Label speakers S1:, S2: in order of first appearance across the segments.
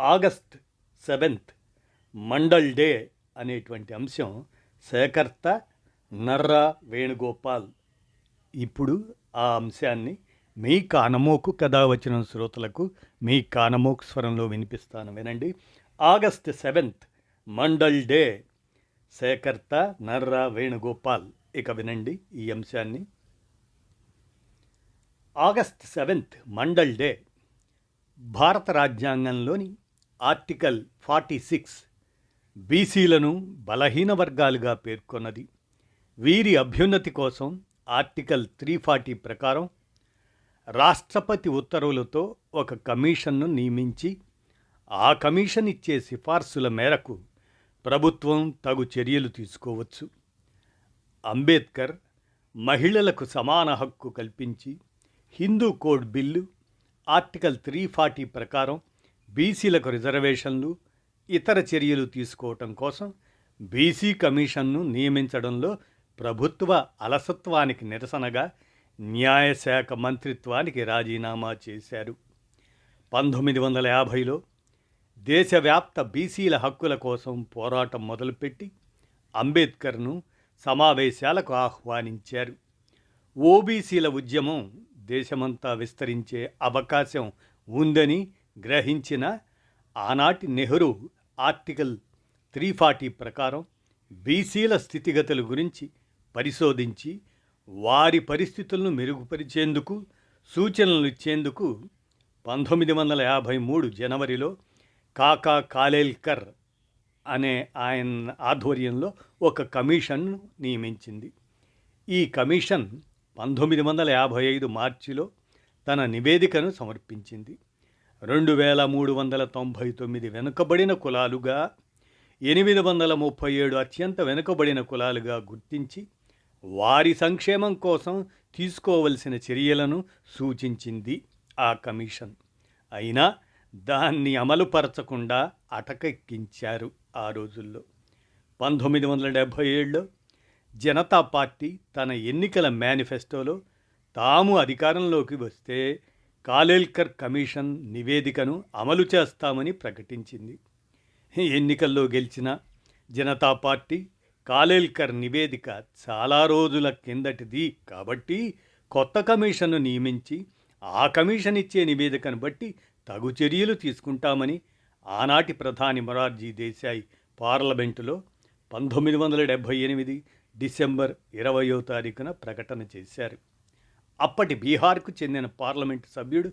S1: August seventh Mandal day అనేటువంటి అంశం సేకర్త నర్రా వేణుగోపాల్. ఇప్పుడు ఆ అంశాన్ని మీ కానమోకు కథ వచ్చిన శ్రోతలకు మీ కానమోకు స్వరంలో వినిపిస్తాను వినండి. ఆగస్ట్ సెవెంత్ మండల్ డే సేకర్త నర్రా వేణుగోపాల్. ఇక వినండి ఈ అంశాన్ని. August seventh Mandal day. భారత రాజ్యాంగంలోని ఆర్టికల్ ఫార్టీ సిక్స్ బీసీలను బలహీన వర్గాలుగా పేర్కొన్నది. వీరి అభ్యున్నతి కోసం ఆర్టికల్ త్రీ ఫార్టీ ప్రకారం రాష్ట్రపతి ఉత్తర్వులతో ఒక కమిషన్ను నియమించి ఆ కమిషన్ ఇచ్చే సిఫార్సుల మేరకు ప్రభుత్వం తగు చర్యలు తీసుకోవచ్చు. అంబేద్కర్ మహిళలకు సమాన హక్కు కల్పించి Hindu code bill article three forty ప్రకారం బీసీలకు రిజర్వేషన్లు ఇతర చర్యలు తీసుకోవటం కోసం బీసీ కమిషన్ను నియమించడంలో ప్రభుత్వ అలసత్వానికి నిరసనగా న్యాయశాఖ మంత్రిత్వానికి రాజీనామా చేశారు. పంతొమ్మిది వందల యాభైలో దేశవ్యాప్త బీసీల హక్కుల కోసం పోరాటం మొదలుపెట్టి అంబేద్కర్ను సమావేశాలకు ఆహ్వానించారు. ఓబీసీల ఉద్యమం దేశమంతా విస్తరించే అవకాశం ఉందని గ్రహించిన ఆనాటి నెహ్రూ ఆర్టికల్ త్రీ ఫార్టీ ప్రకారం బీసీల స్థితిగతుల గురించి పరిశోధించి వారి పరిస్థితులను మెరుగుపరిచేందుకు సూచనలు ఇచ్చేందుకు పంతొమ్మిది వందల యాభై మూడు జనవరిలో కాకా కాలేల్కర్ అనే ఆయన ఆధ్వర్యంలో ఒక కమిషన్ను నియమించింది. ఈ కమిషన్ పంతొమ్మిది వందల యాభై ఐదు మార్చిలో తన నివేదికను సమర్పించింది. రెండు వేల మూడు వందల తొంభై తొమ్మిది వెనుకబడిన కులాలుగా ఎనిమిది వందల ముప్పై ఏడు అత్యంత వెనుకబడిన కులాలుగా గుర్తించి వారి సంక్షేమం కోసం తీసుకోవలసిన చర్యలను సూచించింది ఆ కమిషన్. అయినా దాన్ని అమలుపరచకుండా అటకెక్కించారు ఆ రోజుల్లో. పంతొమ్మిది వందల డెబ్భై ఏడులో జనతా పార్టీ తన ఎన్నికల మేనిఫెస్టోలో తాము అధికారంలోకి వస్తే కాలేల్కర్ కమిషన్ నివేదికను అమలు చేస్తామని ప్రకటించింది. ఎన్నికల్లో గెలిచిన జనతా పార్టీ కాలేల్కర్ నివేదిక చాలా రోజుల కిందటిది కాబట్టి కొత్త కమిషన్ను నియమించి ఆ కమిషన్ ఇచ్చే నివేదికను బట్టి తగు చర్యలు తీసుకుంటామని ఆనాటి ప్రధాని మొరార్జీ దేశాయ్ పార్లమెంటులో పంతొమ్మిది వందల డెబ్భై ఎనిమిది డిసెంబర్ ఇరవయో తారీఖున ప్రకటన చేశారు. అప్పటి బీహార్కు చెందిన పార్లమెంటు సభ్యుడు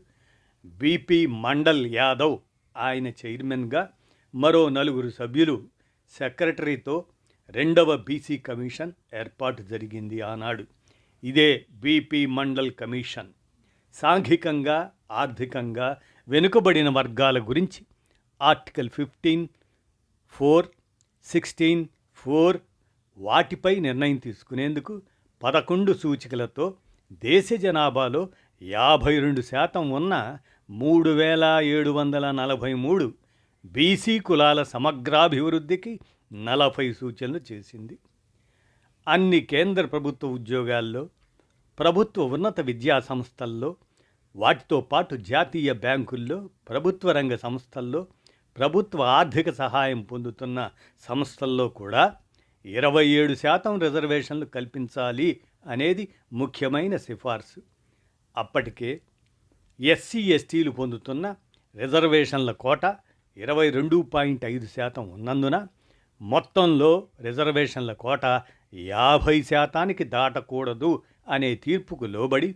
S1: బీపీ మండల్ యాదవ్. ఆయన చైర్మన్గా మరో నలుగురు సభ్యులు సెక్రటరీతో రెండవ బీసీ కమిషన్ ఏర్పాటు జరిగింది ఆనాడు. ఇదే బీపీ మండల్ కమిషన్. సాంఘికంగా ఆర్థికంగా వెనుకబడిన వర్గాల గురించి article fifteen four sixteen four వాటిపై నిర్ణయం తీసుకునేందుకు పదకొండు సూచికలతో దేశ జనాభాలో యాభై రెండు శాతం ఉన్న మూడు వేల ఏడు వందల నలభై మూడు బీసీ కులాల సమగ్రాభివృద్ధికి నలభై సూచనలు చేసింది. అన్ని కేంద్ర ప్రభుత్వ ఉద్యోగాల్లో ప్రభుత్వ ఉన్నత విద్యా సంస్థల్లో వాటితో పాటు జాతీయ బ్యాంకుల్లో ప్రభుత్వ రంగ సంస్థల్లో ప్రభుత్వ ఆర్థిక సహాయం పొందుతున్న సంస్థల్లో కూడా ఇరవై ఏడు శాతం రిజర్వేషన్లు కల్పించాలి అనేది ముఖ్యమైన సిఫార్సు. అప్పటికే ఎస్సీ ఎస్టీలు పొందుతున్న రిజర్వేషన్ల కోట ఇరవై రెండు పాయింట్ ఐదు శాతం ఉన్నందున మొత్తంలో రిజర్వేషన్ల కోట యాభై శాతానికి దాటకూడదు అనే తీర్పుకు లోబడి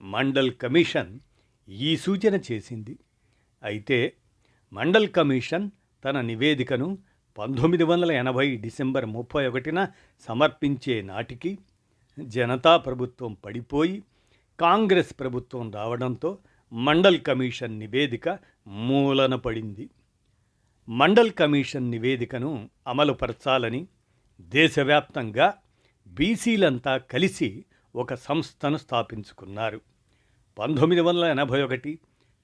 S1: మండల్ కమిషన్ ఈ సూచన చేసింది. అయితే మండల్ కమిషన్ తన నివేదికను పంతొమ్మిది వందల ఎనభై డిసెంబర్ ముప్పై ఒకటిన సమర్పించే నాటికి జనతా ప్రభుత్వం పడిపోయి కాంగ్రెస్ ప్రభుత్వం రావడంతో మండల్ కమిషన్ నివేదిక మూలన పడింది. మండల్ కమిషన్ నివేదికను అమలుపరచాలని దేశవ్యాప్తంగా బీసీలంతా కలిసి ఒక సంస్థను స్థాపించుకున్నారు. పంతొమ్మిది వందల ఎనభై ఒకటి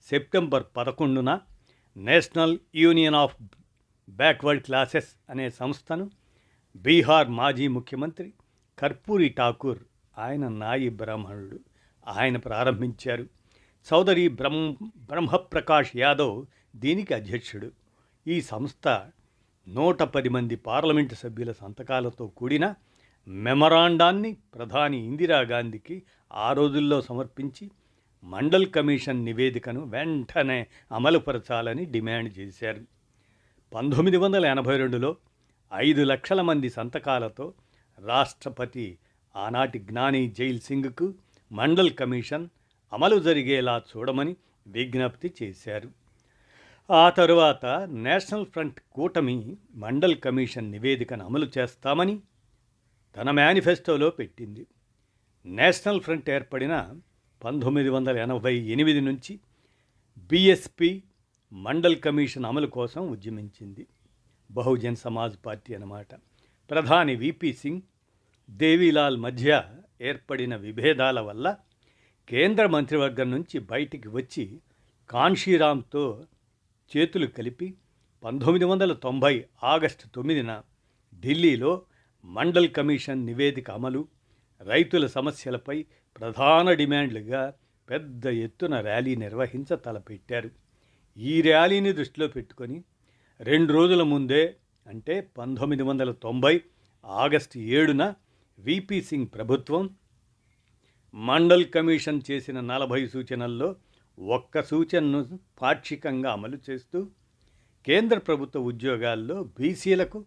S1: సెప్టెంబర్ పదకొండున national union of backward classes అనే సంస్థను బీహార్ మాజీ ముఖ్యమంత్రి కర్పూరి ఠాకూర్ ఆయన నాయి బ్రాహ్మణుడు. ఆయన ప్రారంభించారు. చౌదరి బ్రహ్మ బ్రహ్మప్రకాష్ యాదవ్ దీనికి అధ్యక్షుడు. ఈ సంస్థ నూట పది మంది పార్లమెంటు సభ్యుల సంతకాలతో కూడిన మెమరాండాన్ని ప్రధాని ఇందిరాగాంధీకి ఆ రోజుల్లో సమర్పించి మండల్ కమిషన్ నివేదికను వెంటనే అమలుపరచాలని డిమాండ్ చేశారు. పంతొమ్మిది వందల ఎనభై రెండులో ఐదు లక్షల మంది సంతకాలతో రాష్ట్రపతి ఆనాటి జ్ఞాని జైల్ సింగ్కు మండల్ కమిషన్ అమలు జరిగేలా చూడమని విజ్ఞప్తి చేశారు. ఆ తరువాత నేషనల్ ఫ్రంట్ కూటమి మండల్ కమిషన్ నివేదికను అమలు చేస్తామని తన మేనిఫెస్టోలో పెట్టింది. నేషనల్ ఫ్రంట్ ఏర్పడిన పంతొమ్మిది వందల ఎనభై ఎనిమిది నుంచి బిఎస్పి మండల్ కమిషన్ అమలు కోసం ఉద్యమించింది. బహుజన్ సమాజ్ పార్టీ అన్నమాట. ప్రధాని విపి సింగ్ దేవీలాల్ మధ్య ఏర్పడిన విభేదాల వల్ల కేంద్ర మంత్రివర్గం నుంచి బయటికి వచ్చి కాన్షీరామ్తో చేతులు కలిపి పంతొమ్మిది వందల తొంభై ఆగస్టు తొమ్మిదిన ఢిల్లీలో మండల్ కమిషన్ నివేదిక అమలు రైతుల సమస్యలపై ప్రధాన డిమాండ్లుగా పెద్ద ఎత్తున ర్యాలీ నిర్వహించ తలపెట్టారు. ఈ ర్యాలీని దృష్టిలో పెట్టుకొని రెండు రోజుల ముందే అంటే పంతొమ్మిది వందల తొంభై ఆగస్టు ఏడున విపి సింగ్ ప్రభుత్వం మండల్ కమిషన్ చేసిన నలభై సూచనల్లో ఒక్క సూచనను పాక్షికంగా అమలు చేస్తూ కేంద్ర ప్రభుత్వ ఉద్యోగాల్లో బీసీలకు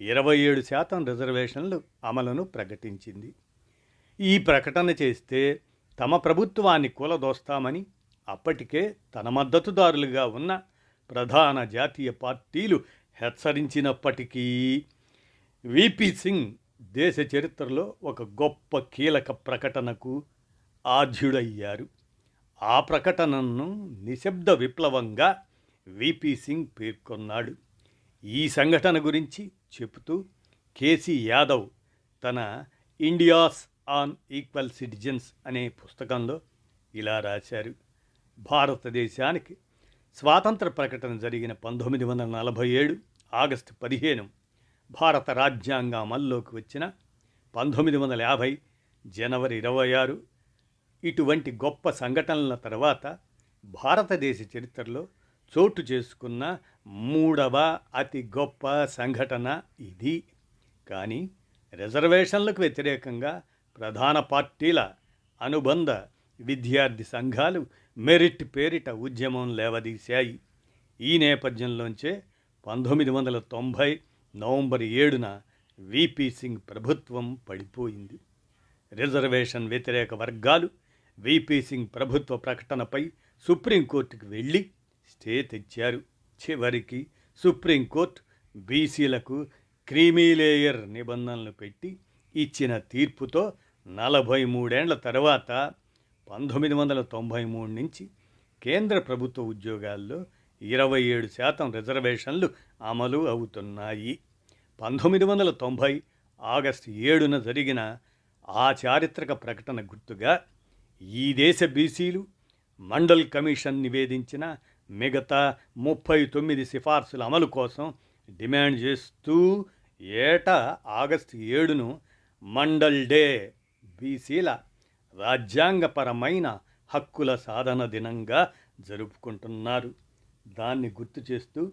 S1: ఇరవై ఏడు శాతం రిజర్వేషన్లు అమలును ప్రకటించింది. ఈ ప్రకటన చేస్తే తమ ప్రభుత్వాన్ని కూలదోస్తామని అప్పటికే తన మద్దతుదారులుగా ఉన్న ప్రధాన జాతీయ పార్టీలు హెచ్చరించినప్పటికీ విపి సింగ్ దేశ చరిత్రలో ఒక గొప్ప కీలక ప్రకటనకు ఆధ్యుడయ్యారు. ఆ ప్రకటనను నిశ్శబ్ద విప్లవంగా విపి సింగ్ పేర్కొన్నాడు. ఈ సంఘటన గురించి చెబుతూ కేసీ యాదవ్ తన ఇండియాస్ ఆన్ ఈక్వల్ సిటిజన్స్ అనే పుస్తకంలో ఇలా రాశారు. భారతదేశానికి స్వాతంత్ర ప్రకటన జరిగిన పంతొమ్మిది వందల నలభై ఏడు ఆగస్టు పదిహేను భారత రాజ్యాంగం అమల్లోకి వచ్చిన పంతొమ్మిది వందల యాభై జనవరి ఇరవై ఆరు ఇటువంటి గొప్ప సంఘటనల తర్వాత భారతదేశ చరిత్రలో చోటు చేసుకున్న మూడవ అతి గొప్ప సంఘటన ఇది. కానీ రిజర్వేషన్లకు వ్యతిరేకంగా ప్రధాన పార్టీల అనుబంధ విద్యార్థి సంఘాలు మెరిట్ పేరిట ఉద్యమం లేవదీశాయి. ఈ నేపథ్యంలోంచే పంతొమ్మిది వందల తొంభై నవంబర్ ఏడున విపి సింగ్ ప్రభుత్వం పడిపోయింది. రిజర్వేషన్ వ్యతిరేక వర్గాలు విపి సింగ్ ప్రభుత్వ ప్రకటనపై సుప్రీంకోర్టుకు వెళ్ళి స్టే తెచ్చారు. చివరికి సుప్రీంకోర్టు బీసీలకు క్రీమీలేయర్ నిబంధనలు పెట్టి ఇచ్చిన తీర్పుతో నలభై మూడేండ్ల తర్వాత పంతొమ్మిది వందల తొంభై మూడు నుంచి కేంద్ర ప్రభుత్వ ఉద్యోగాల్లో ఇరవై ఏడు శాతం రిజర్వేషన్లు అమలు అవుతున్నాయి. పంతొమ్మిది వందల తొంభై ఆగస్టు ఏడున జరిగిన ఆ చారిత్రక ప్రకటన గుర్తుగా ఈ దేశ బీసీలు మండల్ కమిషన్ నివేదించిన మిగతా ముప్పై తొమ్మిది సిఫార్సుల అమలు కోసం డిమాండ్ చేస్తూ ఏటా ఆగస్టు ఏడును మండల్ డే బీసీల రాజ్యాంగపరమైన హక్కుల సాధన దినంగా జరుపుకుంటున్నారు. దాన్ని గుర్తు చేస్తూ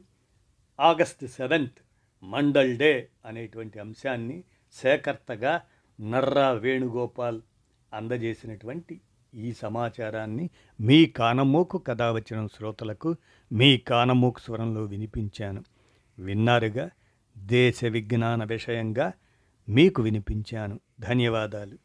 S1: ఆగస్ట్ సెవెంత్ మండల్ డే అనేటువంటి అంశాన్ని సేకర్తగా నర్రా వేణుగోపాల్ అందజేసినటువంటి ఈ సమాచారాన్ని మీ కానమోకు కథ వచ్చిన శ్రోతలకు మీ కానమోకు స్వరంలో వినిపించాను. విన్నారుగా దేశ విజ్ఞాన విషయంగా మీకు వినిపించాను. ధన్యవాదాలు.